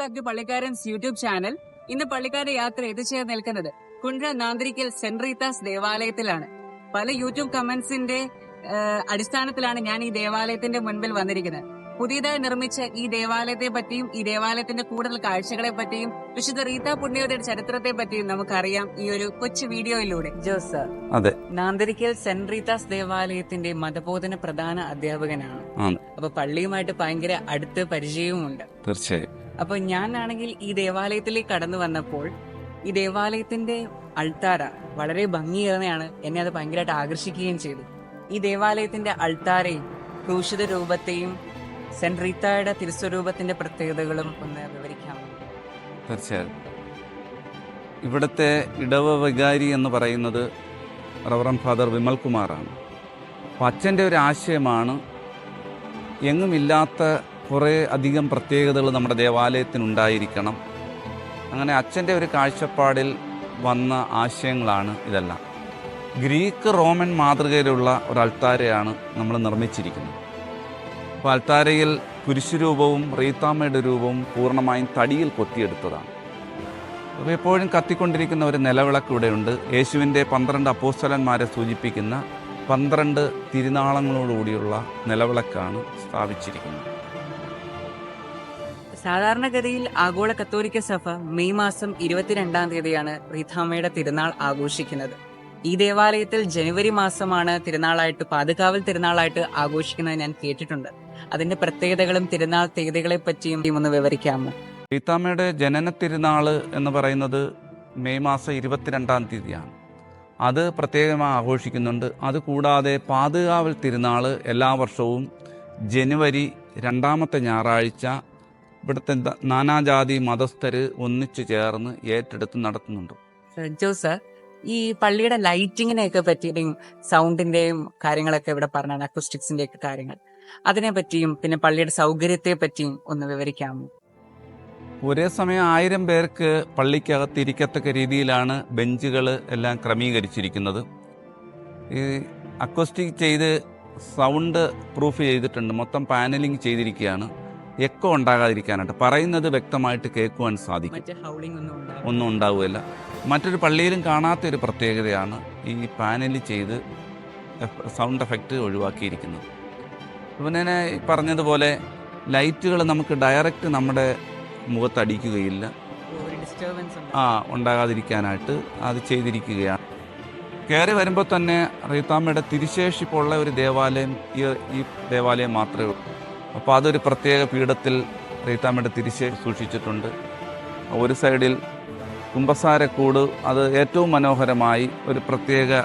Back to Pallikkarans YouTube channel ഇന്ന് പള്ളിക്കാരുടെ യാത്ര എത്തിച്ചേർന്ന് നിൽക്കുന്നത് കുണ്ട്ര നാന്തിരിക്കൽ സെന്റ് റീത്താസ് ദേവാലയത്തിലാണ്. പല യൂട്യൂബ് കമന്റ്സിന്റെ അടിസ്ഥാനത്തിലാണ് ഞാൻ ഈ ദേവാലയത്തിന്റെ മുൻപിൽ വന്നിരിക്കുന്നത്. പുതിയതായി നിർമ്മിച്ച ഈ ദേവാലയത്തെ പറ്റിയും ഈ ദേവാലയത്തിന്റെ കൂടുതൽ കാഴ്ചകളെ പറ്റിയും വിശുദ്ധ റീത്ത പുണ്യവതിയുടെ ചരിത്രത്തെ പറ്റിയും നമുക്കറിയാം ഈ ഒരു കൊച്ചു വീഡിയോയിലൂടെ. ജോസ് അതെ. നാന്തിരിക്കൽ സെന്റ് റീത്താസ് ദേവാലയത്തിന്റെ മതബോധന പ്രധാന അധ്യാപകനാണ്. അപ്പൊ പള്ളിയുമായിട്ട് ഭയങ്കര അടുത്ത് പരിചയവുമുണ്ട്. തീർച്ചയായും. അപ്പൊ ഞാനാണെങ്കിൽ ഈ ദേവാലയത്തിലേക്ക് കടന്നു വന്നപ്പോൾ ഈ ദേവാലയത്തിന്റെ അൾത്താര വളരെ ഭംഗിയേറെയാണ്. എന്നെ അത് ഭയങ്കരമായിട്ട് ആകർഷിക്കുകയും ചെയ്തു. ഈ ദേവാലയത്തിന്റെ അൾത്താരയും ക്രൂശിത രൂപത്തെയും സെന്റ് റീത്തയുടെ തിരുസ്വരൂപത്തിന്റെ പ്രത്യേകതകളും ഒന്ന് വിവരിക്കാമോ? തീർച്ചയായും. ഇവിടുത്തെ ഇടവ വികാരി എന്ന് പറയുന്നത് റവറൻ ഫാദർ വിമൽ കുമാറാണ് അപ്പം അച്ഛന്റെ ഒരു ആശയമാണ് എങ്ങുമില്ലാത്ത കുറേ അധികം പ്രത്യേകതകൾ നമ്മുടെ ദേവാലയത്തിനുണ്ടായിരിക്കണം. അങ്ങനെ അച്ഛന്റെ ഒരു കാഴ്ചപ്പാടിൽ വന്ന ആശയങ്ങളാണ് ഇതെല്ലാം. ഗ്രീക്ക് റോമൻ മാതൃകയിലുള്ള ഒരു അൾത്താരയാണ് നമ്മൾ നിർമ്മിച്ചിരിക്കുന്നത്. അപ്പോൾ അൾത്താരയിൽ കുരിശുരൂപവും റീത്താമ്മയുടെ രൂപവും പൂർണമായും തടിയിൽ കൊത്തിയെടുത്തതാണ്. അപ്പോൾ എപ്പോഴും കത്തിക്കൊണ്ടിരിക്കുന്ന ഒരു നിലവിളക്ക് ഇവിടെയുണ്ട്. യേശുവിന്റെ പന്ത്രണ്ട് അപ്പോസ്തലന്മാരെ സൂചിപ്പിക്കുന്ന പന്ത്രണ്ട് തിരുനാളങ്ങളോടുകൂടിയുള്ള നിലവിളക്കാണ് സ്ഥാപിച്ചിരിക്കുന്നത്. സാധാരണഗതിയിൽ ആഗോള കത്തോലിക്ക സഭ മെയ് മാസം ഇരുപത്തിരണ്ടാം തീയതിയാണ് റീഥാമയുടെ തിരുനാൾ ആഘോഷിക്കുന്നത്. ഈ ദേവാലയത്തിൽ ജനുവരി മാസമാണ് തിരുനാളായിട്ട് പാതുകാവൽ തിരുനാളായിട്ട് ആഘോഷിക്കുന്നത് ഞാൻ കേട്ടിട്ടുണ്ട്. അതിന്റെ പ്രത്യേകതകളും തിരുനാൾ തീയതികളെ പറ്റിയും ഒന്ന് വിവരിക്കാമോ? റീത്താമ്മയുടെ ജനന തിരുനാൾ എന്ന് പറയുന്നത് മെയ് മാസം ഇരുപത്തിരണ്ടാം തീയതിയാണ്. അത് പ്രത്യേകമായി ആഘോഷിക്കുന്നുണ്ട്. അതുകൂടാതെ പാതുകാവൽ തിരുനാൾ എല്ലാ വർഷവും ജനുവരി രണ്ടാമത്തെ ഞായറാഴ്ച ഇവിടുത്തെ നാനാജാതി മതസ്ഥര് ഒന്നിച്ചു ചേർന്ന് ഏറ്റെടുത്ത് നടത്തുന്നുണ്ട്. ജോസ് ഈ പള്ളിയുടെ ലൈറ്റിങ്ങിനെയൊക്കെ പറ്റിയും സൗണ്ടിന്റെയും കാര്യങ്ങളൊക്കെ ഇവിടെ പറഞ്ഞാണ് അക്കൂസ്റ്റിക്സിന്റെ ഒക്കെ കാര്യങ്ങൾ. അതിനെ പറ്റിയും പിന്നെ പള്ളിയുടെ സൗകര്യത്തെ പറ്റിയും ഒന്ന് വിവരിക്കാമോ? ഒരേ സമയം ആയിരം പേർക്ക് പള്ളിക്കകത്ത് ഇരിക്കത്തക്ക രീതിയിലാണ് ബെഞ്ചുകൾ എല്ലാം ക്രമീകരിച്ചിരിക്കുന്നത്. ഈ അക്കോസ്റ്റിക് ചെയ്ത് സൗണ്ട് പ്രൂഫ് ചെയ്തിട്ടുണ്ട് മൊത്തം പാനലിംഗ് ചെയ്തിരിക്കുകയാണ്. എക്കോ ഉണ്ടാകാതിരിക്കാനായിട്ട് പറയുന്നത് വ്യക്തമായിട്ട് കേൾക്കുവാൻ സാധിക്കും. ഒന്നും. ഉണ്ടാവുകയില്ല. മറ്റൊരു പള്ളിയിലും കാണാത്ത ഒരു പ്രത്യേകതയാണ് ഈ പാനലിൽ ചെയ്ത് സൗണ്ട് എഫക്റ്റ് ഒഴിവാക്കിയിരിക്കുന്നത്. പിന്നെ പറഞ്ഞതുപോലെ ലൈറ്റുകൾ നമുക്ക് ഡയറക്റ്റ് നമ്മുടെ മുഖത്തടിക്കുകയില്ല. ആ ഉണ്ടാകാതിരിക്കാനായിട്ട് അത് ചെയ്തിരിക്കുകയാണ്. കയറി വരുമ്പോൾ തന്നെ റീത്താമ്മയുടെ തിരിശേഷിപ്പുള്ള ഒരു ദേവാലയം ഈ ഈ ദേവാലയം മാത്രമേ ഉള്ളൂ. അപ്പോൾ അതൊരു പ്രത്യേക പീഠത്തിൽ റീത്താമ്മയുടെ തിരിച്ച് സൂക്ഷിച്ചിട്ടുണ്ട്. ഒരു സൈഡിൽ കുമ്പസാരക്കൂട് അത് ഏറ്റവും മനോഹരമായി ഒരു പ്രത്യേക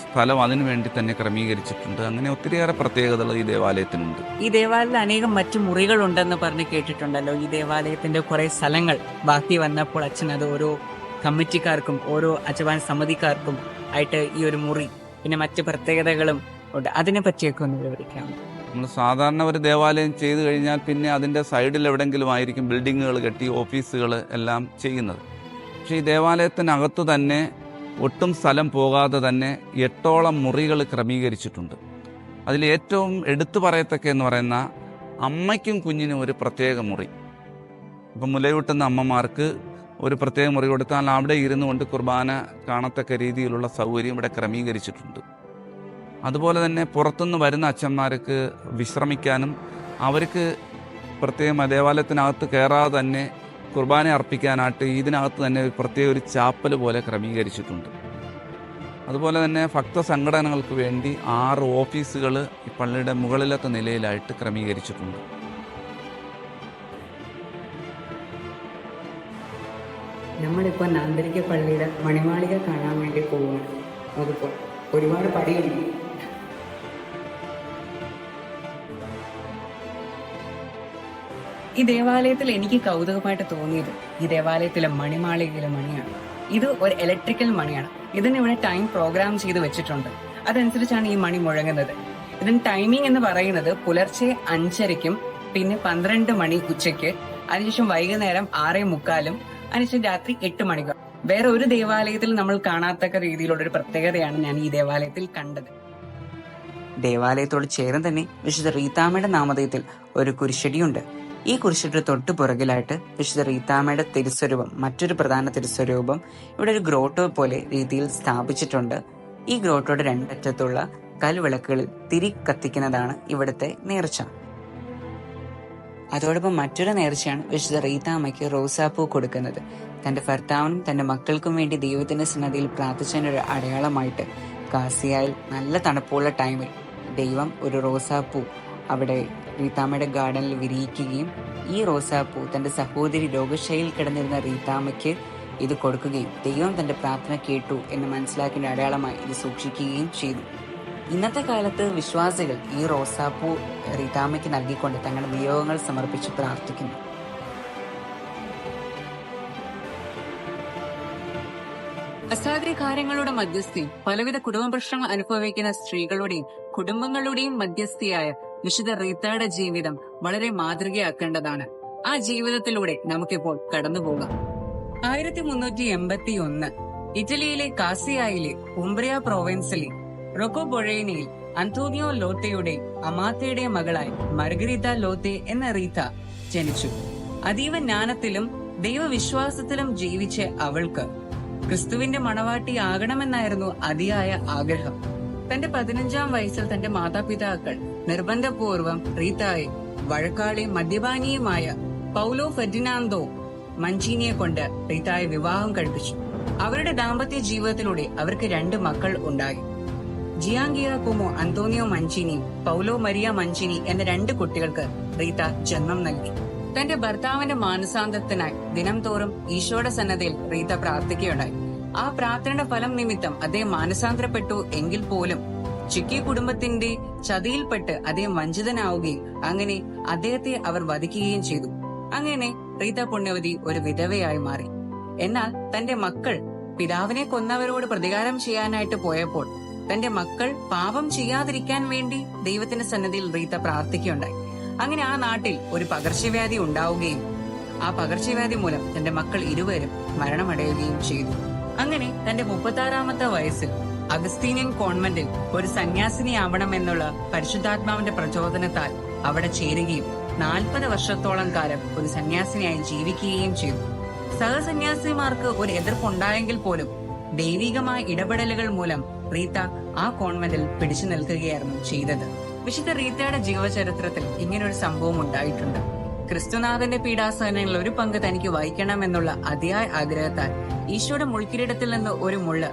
സ്ഥലം അതിനു വേണ്ടി തന്നെ ക്രമീകരിച്ചിട്ടുണ്ട്. അങ്ങനെ ഒത്തിരിയേറെ പ്രത്യേകതകൾ ഈ ദേവാലയത്തിനുണ്ട്. ഈ ദേവാലയത്തിൽ അനേകം മറ്റു മുറികൾ ഉണ്ടെന്ന് പറഞ്ഞ് കേട്ടിട്ടുണ്ടല്ലോ. ഈ ദേവാലയത്തിന്റെ കുറെ സ്ഥലങ്ങൾ ബാക്കി വന്നപ്പോൾ അച്ഛൻ അത് ഓരോ കമ്മിറ്റിക്കാർക്കും ഓരോ അച്ഛവാൻ സമിതിക്കാർക്കും ആയിട്ട് ഈ ഒരു മുറി പിന്നെ മറ്റു പ്രത്യേകതകളും ഉണ്ട്. അതിനെ പറ്റിയൊക്കെ ഒന്ന് വിവരിക്കാം നമ്മൾ സാധാരണ ഒരു ദേവാലയം ചെയ്തു കഴിഞ്ഞാൽ പിന്നെ അതിന്റെ സൈഡിൽ എവിടെയെങ്കിലും ആയിരിക്കും ബിൽഡിങ്ങുകൾ കെട്ടി ഓഫീസുകൾ എല്ലാം ചെയ്യുന്നത്. പക്ഷേ ഈ ദേവാലയത്തിനകത്ത് തന്നെ ഒട്ടും സ്ഥലം പോകാതെ തന്നെ എട്ടോളം മുറികൾ ക്രമീകരിച്ചിട്ടുണ്ട്. അതിൽ ഏറ്റവും എടുത്തു പറയത്തക്ക എന്ന് പറയുന്ന അമ്മയ്ക്കും കുഞ്ഞിനും ഒരു പ്രത്യേക മുറി. ഇപ്പം മുലയൂട്ടുന്ന അമ്മമാർക്ക് ഒരു പ്രത്യേക മുറി കൊടുത്താൽ അവിടെ ഇരുന്നു കൊണ്ട് കുർബാന കാണത്തക്ക രീതിയിലുള്ള സൗകര്യം ഇവിടെ ക്രമീകരിച്ചിട്ടുണ്ട്. അതുപോലെ തന്നെ പുറത്തുനിന്ന് വരുന്ന അച്ഛന്മാർക്ക് വിശ്രമിക്കാനും അവർക്ക് പ്രത്യേകം ദേവാലയത്തിനകത്ത് കയറാതെ തന്നെ കുർബാന അർപ്പിക്കാനായിട്ട് ഇതിനകത്ത് തന്നെ പ്രത്യേക ഒരു ചാപ്പൽ പോലെ ക്രമീകരിച്ചിട്ടുണ്ട്. അതുപോലെ തന്നെ ഭക്ത സംഘടനകൾക്ക് വേണ്ടി ആറ് ഓഫീസുകൾ ഈ പള്ളിയുടെ മുകളിലത്തെ നിലയിലായിട്ട് ക്രമീകരിച്ചിട്ടുണ്ട്. നമ്മളിപ്പോൾ നാന്തരിക പള്ളിയുടെ മണിമാളിക കാണാൻ വേണ്ടി പോവുകയാണ്. അതിപ്പോൾ ഒരുപാട് പടിയുണ്ട് ഈ ദേവാലയത്തിൽ എനിക്ക് കൗതുകമായിട്ട് തോന്നിയത് ഈ ദേവാലയത്തിലെ മണിമാളികയിലെ മണിയാണ്. ഇത് ഒരു ഇലക്ട്രിക്കൽ മണിയാണ്. ഇതിന് ഇവിടെ ടൈം പ്രോഗ്രാം ചെയ്ത് വെച്ചിട്ടുണ്ട്. അതനുസരിച്ചാണ് ഈ മണി മുഴങ്ങുന്നത്. ഇതിന് ടൈമിംഗ് എന്ന് പറയുന്നത് പുലർച്ചെ അഞ്ചരയ്ക്കും പിന്നെ പന്ത്രണ്ട് മണി ഉച്ചയ്ക്ക് അതിനുശേഷം വൈകുന്നേരം ആറേ മുക്കാലും അതിനുശേഷം രാത്രി എട്ട് മണിക്കും. വേറെ ഒരു ദേവാലയത്തിൽ നമ്മൾ കാണാത്തക്ക രീതിയിലുള്ള ഒരു പ്രത്യേകതയാണ് ഞാൻ ഈ ദേവാലയത്തിൽ കണ്ടത്. ദേവാലയത്തോട് ചേർന്ന് തന്നെ വിശുദ്ധ റീതാമയുടെ നാമധേയത്തിൽ ഒരു കുരിശടിയുണ്ട്. ഈ കുരിശിന്റെ തൊട്ട് പുറകിലായിട്ട് വിശുദ്ധ റീതാമയുടെ തിരുസ്വരൂപം മറ്റൊരു പ്രധാന തിരുസ്വരൂപം ഇവിടെ ഒരു ഗ്രോട്ടോ പോലെ രീതിയിൽ സ്ഥാപിച്ചിട്ടുണ്ട്. ഈ ഗ്രോട്ടോയുടെ രണ്ടറ്റത്തുള്ള കൽവിളക്കുകളിൽ തിരി കത്തിക്കുന്നതാണ് ഇവിടുത്തെ നേർച്ച. അതോടൊപ്പം മറ്റൊരു നേർച്ചയാണ് വിശുദ്ധ റീതാമയ്ക്ക് റോസാപ്പൂ കൊടുക്കുന്നത്. തന്റെ ഭർത്താവിനും തന്റെ മക്കൾക്കും വേണ്ടി ദൈവത്തിന്റെ സന്നദ്ധിയിൽ പ്രാർത്ഥിച്ചതിന്റെ ഒരു അടയാളമായിട്ട് കാസിയായിൽ നല്ല തണുപ്പുള്ള ടൈമിൽ ദൈവം ഒരു റോസാപ്പൂ അവിടെ റീതാമ്മയുടെ ഗാർഡനിൽ വിരിയിക്കുകയും ഈ റോസാപ്പൂ തന്റെ സഹോദരി രോഗശൈലിയിൽ കിടന്നിരുന്ന റീതാമ്മയ്ക്ക് ഇത് കൊടുക്കുകയും ദൈവം തന്റെ പ്രാർത്ഥന കേട്ടു എന്ന് മനസ്സിലാക്കിയ അടയാളമായി ഇത് സൂക്ഷിക്കുകയും ചെയ്തു. ഇന്നത്തെ കാലത്ത് വിശ്വാസികൾ ഈ റോസാപ്പൂ റീതാമ്മയ്ക്ക് നൽകിക്കൊണ്ട് തങ്ങളുടെ നിയോഗങ്ങൾ സമർപ്പിച്ച് പ്രാർത്ഥിക്കുന്നു. അസാധ്യ കാര്യങ്ങളുടെ മധ്യസ്ഥി പലവിധ കുടുംബ പ്രശ്നങ്ങൾ അനുഭവിക്കുന്ന സ്ത്രീകളുടെയും കുടുംബങ്ങളുടെയും മധ്യസ്ഥയായ വിശുദ്ധ റീത്തയുടെ ജീവിതം വളരെ മാതൃകയാക്കേണ്ടതാണ്. ആ ജീവിതത്തിലൂടെ നമുക്കിപ്പോൾ കടന്നു പോകാം. ആയിരത്തി മുന്നൂറ്റി എൺപത്തി ഒന്ന് ഇറ്റലിയിലെ കാസിയായിലെ ഉംബ്രിയ പ്രോവിൻസിലെ റൊക്കോ ബൊഴേനയിൽ അന്തോണിയോ ലോത്തയുടെ അമാത്തയുടെ മകളായി മർഗരീത ലോത്തെ എന്ന റീത്ത ജനിച്ചു. അതീവ ജ്ഞാനത്തിലും ദൈവവിശ്വാസത്തിലും ജീവിച്ച അവൾക്ക് ക്രിസ്തുവിന്റെ മണവാട്ടി ആകണമെന്നായിരുന്നു അതിയായ ആഗ്രഹം. തന്റെ പതിനഞ്ചാം വയസ്സിൽ തന്റെ മാതാപിതാക്കൾ നിർബന്ധപൂർവം റീത്തായെ വഴക്കാളി മദ്യപാനിയുമായ പൗലോ ഫെർഡിനാന്തോ മഞ്ചീനിയെ കൊണ്ട് റീത്തായെ വിവാഹം കഴിപ്പിച്ചു. അവരുടെ ദാമ്പത്യ ജീവിതത്തിലൂടെ അവർക്ക് രണ്ട് മക്കൾ ഉണ്ടായി. ജിയാങ്കിയ കുമോ Antonio Mancini Paolo Maria Mancini എന്ന രണ്ട് കുട്ടികൾക്ക് റീത ജന്മം നൽകി. തന്റെ ഭർത്താവിന്റെ മാനസാന്തത്തിനായി ദിനംതോറും ഈശോയുടെ സന്നദ്ധയിൽ റീത പ്രാർത്ഥിക്കുകയുണ്ടായി. ആ പ്രാർത്ഥന ഫലം നിമിത്തം അദ്ദേഹം മാനസാന്തരപ്പെട്ടു എങ്കിൽ പോലും ചിക്കി കുടുംബത്തിന്റെ ചതിയിൽപ്പെട്ട് അദ്ദേഹം വഞ്ചിതനാവുകയും അങ്ങനെ അദ്ദേഹത്തെ അവർ വധിക്കുകയും ചെയ്തു. അങ്ങനെ റീത പുണ്യവതി ഒരു വിധവയായി മാറി. എന്നാൽ തന്റെ മക്കൾ പിതാവിനെ കൊന്നവരോട് പ്രതികാരം ചെയ്യാനായിട്ട് പോയപ്പോൾ തന്റെ മക്കൾ പാപം ചെയ്യാതിരിക്കാൻ വേണ്ടി ദൈവത്തിന്റെ സന്നദ്ധിയിൽ റീത്ത പ്രാർത്ഥിക്കുകയുണ്ടായി. അങ്ങനെ ആ നാട്ടിൽ ഒരു പകർച്ചവ്യാധി ഉണ്ടാവുകയും ആ പകർച്ചവ്യാധി മൂലം തന്റെ മക്കൾ ഇരുവരും മരണമടയുകയും ചെയ്തു. അങ്ങനെ തന്റെ മുപ്പത്താറാമത്തെ വയസ്സിൽ അഗസ്തീനിയൻ കോൺവെന്റിൽ ഒരു സന്യാസിനിയാവണമെന്നുള്ള പരിശുദ്ധാത്മാവിന്റെ പ്രചോദനത്താൽ അവിടെ ചേരുകയും നാൽപ്പത് വർഷത്തോളം കാലം ഒരു സന്യാസിനിയായി ജീവിക്കുകയും ചെയ്തു. സഹസന്യാസിമാർക്ക് ഒരു എതിർപ്പുണ്ടായെങ്കിൽ പോലും ദൈവികമായ ഇടപെടലുകൾ മൂലം റീത്ത ആ കോൺവെന്റിൽ പിടിച്ചു നിൽക്കുകയായിരുന്നു ചെയ്തത്. വിശുദ്ധ റീത്തയുടെ ജീവചരിത്രത്തിൽ ഇങ്ങനൊരു സംഭവം ഉണ്ടായിട്ടുണ്ട്. ക്രിസ്തുനാഥന്റെ പീഡാസഹനങ്ങളിൽ ഒരു പങ്ക് തനിക്ക് വഹിക്കണമെന്നുള്ള അതിയായ ആഗ്രഹത്താൽ ഈശോയുടെ മുൾക്കിരീടത്തിൽ നിന്ന് ഒരു മുള്ള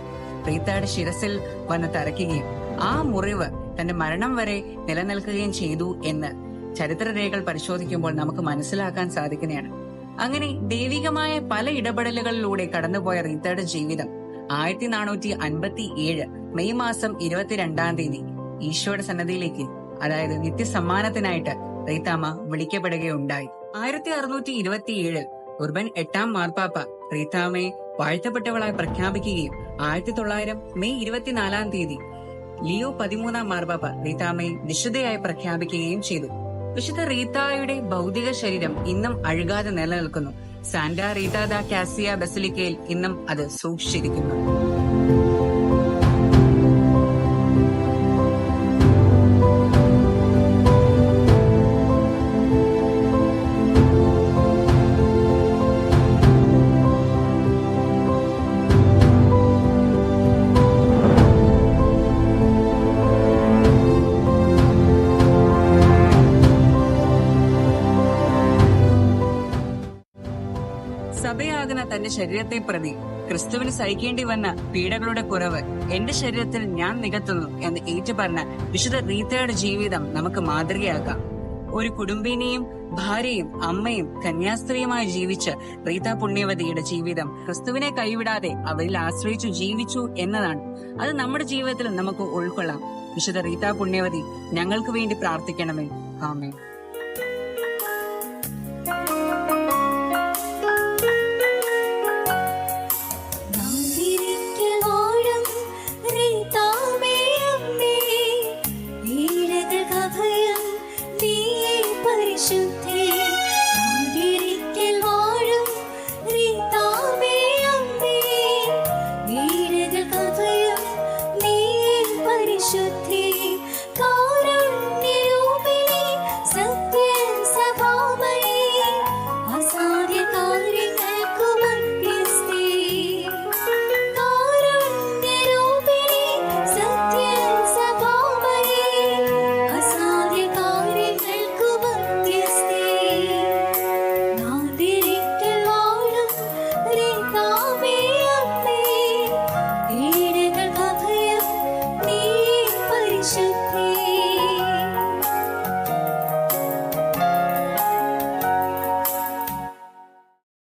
പ്രീത്തയുടെ ശിരസിൽ വന്ന് തറയ്ക്കുകയും ആ മുറിവ് തന്റെ മരണം വരെ നിലനിൽക്കുകയും ചെയ്തു എന്ന് ചരിത്രരേഖകൾ പരിശോധിക്കുമ്പോൾ നമുക്ക് മനസ്സിലാക്കാൻ സാധിക്കുന്നതാണ്. അങ്ങനെ ദൈവികമായ പല ഇടപെടലുകളിലൂടെ കടന്നുപോയ റീത്തയുടെ ജീവിതം ആയിരത്തി നാനൂറ്റി അൻപത്തി ഏഴ് മെയ് മാസം ഇരുപത്തിരണ്ടാം തീയതി ഈശോയുടെ സന്നദ്ധിയിലേക്ക് അതായത് നിത്യസമ്മാനത്തിനായിട്ട് റീത്താമ്മ വിളിക്കപ്പെടുകയുണ്ടായി. ആയിരത്തി അറുന്നൂറ്റി ഇരുപത്തിയേഴിൽ ഉർബൻ എട്ടാം മാർപ്പാപ്പ റീത്താമ്മയെ വാഴ്ത്തപ്പെട്ടവളായി പ്രഖ്യാപിക്കുകയും ആയിരത്തി തൊള്ളായിരം മെയ് ഇരുപത്തിനാലാം തീയതി ലിയോ പതിമൂന്നാം മാർപ്പാപ്പ റീത്താമ്മയെ നിശ്ചിതയായി പ്രഖ്യാപിക്കുകയും ചെയ്തു. വിശുദ്ധ റീത്തായുടെ ഭൗതിക ശരീരം ഇന്നും അഴുകാതെ നിലനിൽക്കുന്നു. സാന്റ റീതാദ കാസിയ ബസിലിക്കയിൽ ഇന്നും അത് സൂക്ഷിച്ചിരിക്കുന്നു. സഭയാകുന്ന തന്റെ ശരീരത്തെ പ്രതി ക്രിസ്തുവിന് സഹിക്കേണ്ടി വന്ന പീഡകളുടെ കുറവ് എന്റെ ശരീരത്തിൽ ഞാൻ നികത്തുന്നു എന്ന് ഏറ്റുപറഞ്ഞ വിശുദ്ധ റീത്തയുടെ ജീവിതം നമുക്ക് മാതൃകയാക്കാം. ഒരു കുടുംബിനിയും ഭാര്യയും അമ്മയും കന്യാസ്ത്രീയുമായി ജീവിച്ച് റീത പുണ്യവതിയുടെ ജീവിതം ക്രിസ്തുവിനെ കൈവിടാതെ അവരിൽ ആശ്രയിച്ചു ജീവിച്ചു എന്നതാണ്. അത് നമ്മുടെ ജീവിതത്തിൽ നമുക്ക് ഉൾക്കൊള്ളാം. വിശുദ്ധ റീത പുണ്യവതി ഞങ്ങൾക്ക് വേണ്ടി പ്രാർത്ഥിക്കണമേ. ആമേ